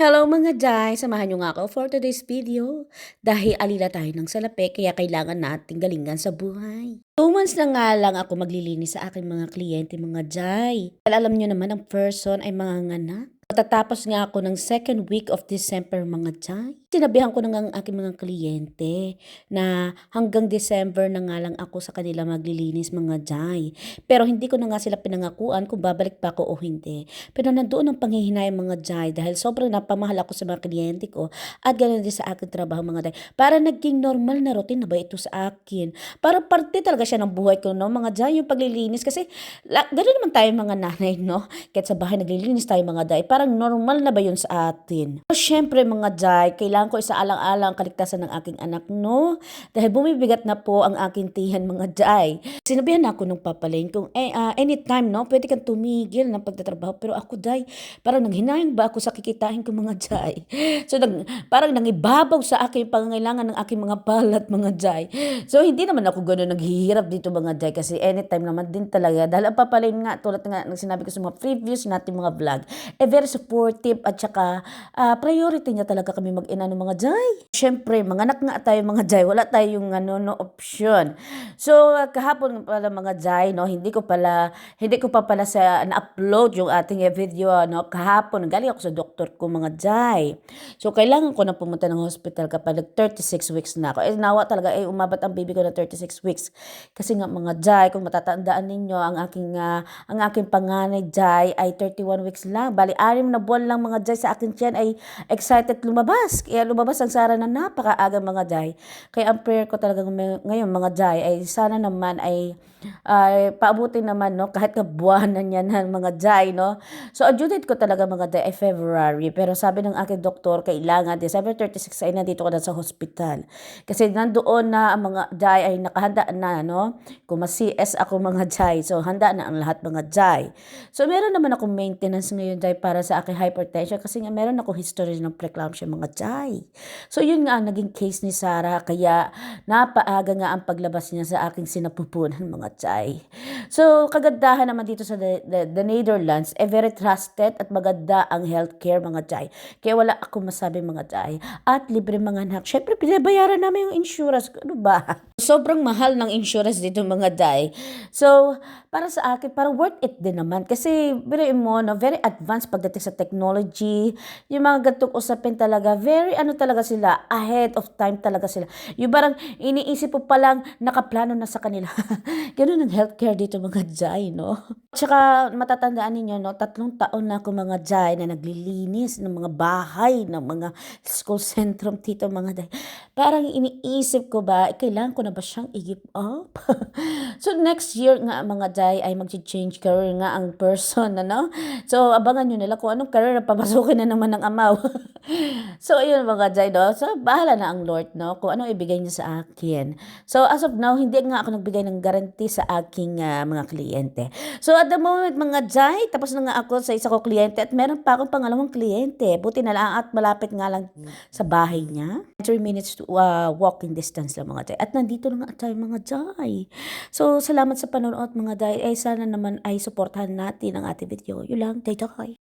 Hello mga Jai! Samahan niyo nga ako for today's video. Dahil alila tayo ng salapi kaya kailangan nating galingan sa buhay. Two months na nga lang ako maglilinis sa aking mga kliyente mga Jai. Alam niyo naman ang person ay mga nganak. Matatapos nga ako ng second week of December mga Jai. Sinabihan ko na nga ang aking mga kliyente na hanggang December na nga lang ako sa kanila maglilinis mga Jai. Pero hindi ko na nga sila pinangakuan kung babalik pa ako o hindi. Pero nandoon ang panghihinayang mga Jai dahil sobrang napamahal ako sa mga kliyente ko at ganoon din sa aking trabaho mga Jai. Para naging normal na routine na ba ito sa akin? Para parte talaga siya ng buhay ko, no? Mga Jai, yung paglilinis. Kasi la, ganoon naman tayo mga nanay, no? Kahit sa bahay naglilinis tayo mga Jai. Parang normal na ba yun sa atin? So, syempre mga Jai, kailangan ko isaalang-alang kaligtasan ng aking anak, no? Dahil bumibigat na po ang aking tihan mga Jai. Sinabihan ako nung papalain kung eh, ah, anytime, no? Pwede kang tumigil ng pagtatrabaho. Pero ako, Jai, parang nanghinayang ba ako sa kikitain ko mga Jai? So, nag, parang nangibabaw sa akin pangangailangan ng aking mga balat mga Jai. So, hindi naman ako gano'n naghihirap dito mga Jai kasi anytime naman din talaga. Dahil ang papalain nga, tulad nga ng sinabi ko sa mga previews natin mga vlog, eh very supportive at saka ah, priority niya talaga kami mag-ina ng mga Jai. Siyempre, mga anak nga tayo mga Jai, wala tayong ano, no option. So, ah, kahapon pala mga Jai, no, hindi ko pala, hindi ko pa pala sa na-upload yung ating eh, video, no, kahapon, galing ako sa doktor ko mga Jai. So, kailangan ko na pumunta ng hospital kapag nag 36 weeks na ako. Eh, nawa talaga, eh, umabot ang baby ko na 36 weeks. Kasi nga mga Jai, kung matatandaan ninyo, ang aking, ah, ang aking panganay Jai ay 31 weeks lang. Bali, anim na buwan lang mga Jai sa akin tiyan ay excited lumabas. Kaya lumabas ang Sara na napakaaga mga Jai. Kaya ang prayer ko talaga ngay- ngayon mga Jai ay sana naman ay ay paabutin naman no kahit ka buwanan yan ng mga Jai no. So ang ko talaga mga Jai ay February pero sabi ng aking doktor kailangan December 36 ay nandito ka na sa hospital. Kasi nandoon na ang mga Jai ay nakahanda na no. Kung mas-CS ako mga Jai so handa na ang lahat mga Jai. So meron naman akong maintenance ngayon Jai para sa aking hypertension kasi nga meron akong history ng preeclampsia mga Jai. So yun nga ang naging case ni Sarah kaya napaaga nga ang paglabas niya sa aking sinapupunan mga Jai. So kagandahan naman dito sa the, the, the Netherlands eh very trusted at maganda ang healthcare mga Jai. Kaya wala ako masabi mga Jai. At libre mga anak. Syempre pinabayaran namin yung insurance. Ano ba? Sobrang mahal ng insurance dito mga Jai. So para sa akin parang worth it din naman kasi biruin mo no, very advanced pagdating sa technology. Yung mga gantong usapin talaga very ano talaga sila ahead of time talaga sila. Yung parang iniisip po palang nakaplano na sa kanila. Ganun ang healthcare dito mga Jai, no? Tsaka matatandaan ninyo, no? Tatlong taon na ako mga Jai na naglilinis ng mga bahay, ng mga school syndrome dito mga Jai. Parang iniisip ko ba, kailangan ko na ba siyang i-give up? so next year nga mga Jai ay mag-change career nga ang person, ano? So abangan nyo nila kung anong career na papasukin na naman ng amaw. so ayun mga Jai, no? So bahala na ang Lord, no? Kung anong ibigay niya sa akin. So as of now, hindi nga ako nagbigay ng guarantee sa aking ah, mga kliyente. So at the moment mga Jai, tapos na nga ako sa isa ko kliyente at meron pa akong pangalawang kliyente. Buti na lang at malapit nga lang sa bahay niya. 3 minutes to uh, walking distance lang mga Jai. At nandito na nga tayo mga Jai. So salamat sa panonood mga Jai. Eh sana naman ay suportahan natin ang ating video. Yun lang, Jai Jai.